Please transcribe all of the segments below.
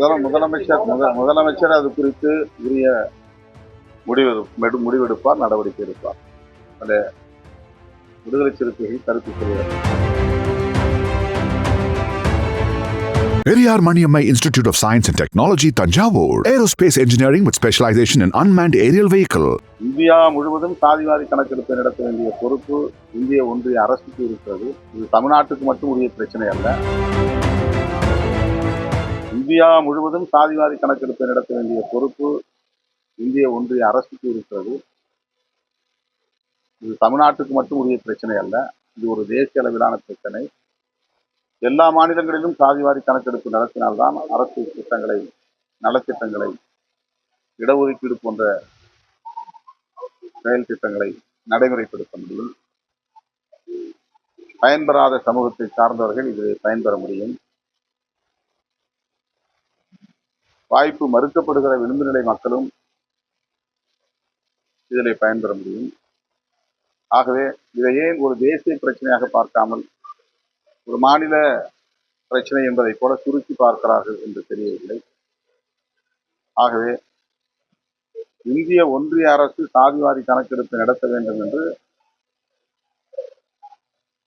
முதல முதலமைச்சர் முத- முதலமைச்சர் அது குறித்து உரிய முடிவு மெடு- முடிவெடுப்பார் நடவடிக்கை எடுப்பார் அந்த விடுதலை சிறுத்தைகள் கருத்து சொல்வார் Periyar Maniammai Institute of Science and Technology, Tanjavur. Aerospace engineering with specialization in unmanned aerial vehicle. India முழுவதும் சாதிவாரி கணக்கெடுப்பை நடத்த வேண்டிய பொறுப்பு இந்திய ஒன்றிய அரசுக்கு இருக்கிறது இது தமிழ்நாட்டுக்கு மட்டும் உரிய பிரச்சனை அல்ல இந்தியா முழுவதும் சாதிவாரி கணக்கெடுப்பை நடத்த வேண்டிய பொறுப்பு இந்திய ஒன்றிய அரசுக்கு இருக்கிறது. இது தமிழ்நாட்டுக்கு மட்டும் உரிய பிரச்சனை அல்ல. இது ஒரு தேசிய அளவிலான பிரச்சனை. எல்லா மாநிலங்களிலும் சாதிவாரி கணக்கெடுப்பு நடத்தினால்தான் அரசு திட்டங்களை நலத்திட்டங்களை இடஒதுக்கீடு போன்ற செயல் திட்டங்களை நடைமுறைப்படுத்த முடியும். பயன்பெறாத சமூகத்தை சார்ந்தவர்கள் இதில் பயன்பெற முடியும். வாய்ப்பு மறுக்கப்படுகிற விளிம்பு நிலை மக்களும் இதில் பயன்பெற முடியும். ஆகவே இதை ஏன் ஒரு தேசிய பிரச்சனையாக பார்க்காமல் ஒரு மாநில பிரச்சனை என்பதை போல சுருக்கி பார்க்கிறார்கள் என்று தெரியவில்லை. ஆகவே இந்திய ஒன்றிய அரசு சாதிவாரி கணக்கெடுப்பு நடத்த வேண்டும் என்று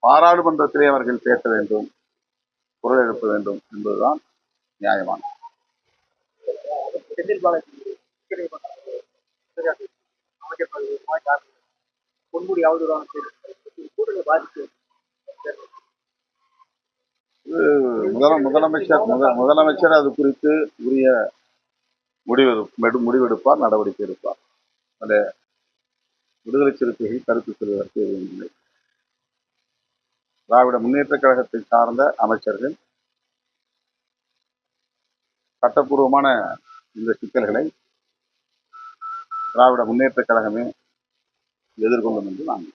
பாராளுமன்றத்திலே அவர்கள் பேச வேண்டும் குரல் எழுப்ப வேண்டும் என்பதுதான் நியாயமானது. செந்தில் பாலாஜி சிறை பண்ணாங்க. அமைக்கப்படுவதற்கான பொன்முடி அவதூறான செய்தி கூட்டணி பாதிப்பு முதல முதலமைச்சர் முதலமைச்சர் அது குறித்து உரிய முடிவெடு முடிவெடுப்பார் நடவடிக்கை எடுப்பார் அந்த விடுதலை சிறுத்தைகள் கருத்து செல்வதற்கு எதுவும் இல்லை திராவிட முன்னேற்ற கழகத்தை சார்ந்த அமைச்சர்கள் சட்டப்பூர்வமான இந்த சிக்கல்களை திராவிட முன்னேற்ற கழகமே எதிர்கொள்ளும் என்று நான்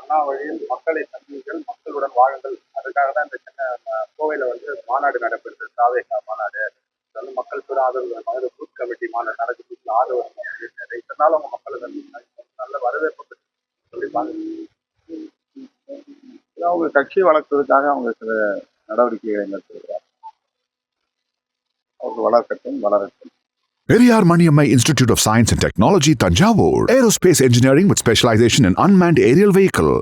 அண்ணா வழியில் மக்களை சந்தியுங்கள் மக்களுடன் வாழுங்கள். அதுக்காக தான் இந்த சின்ன கோவையில வந்து மாநாடு நடைபெறுது சாவேகா மாநாடு. வந்து மக்கள் கூட ஆதரவு வேணும் அது பூத் கமிட்டி மாநாடு நடக்குது. ஆதரவு வேணும். இதனால அவங்க வந்து நல்ல வரவேற்பு பெற்று சொல்லியிருப்பாங்க அவங்க கட்சி வளர்த்ததுக்காக அவங்க சில நடவடிக்கைகளை மேற்கொள்கிறார் அவங்க வளர்க்கட்டும் வளரட்டும். Periyar Maniammai institute of science and technology Thanjavur aerospace engineering with specialisation in unmanned aerial vehicle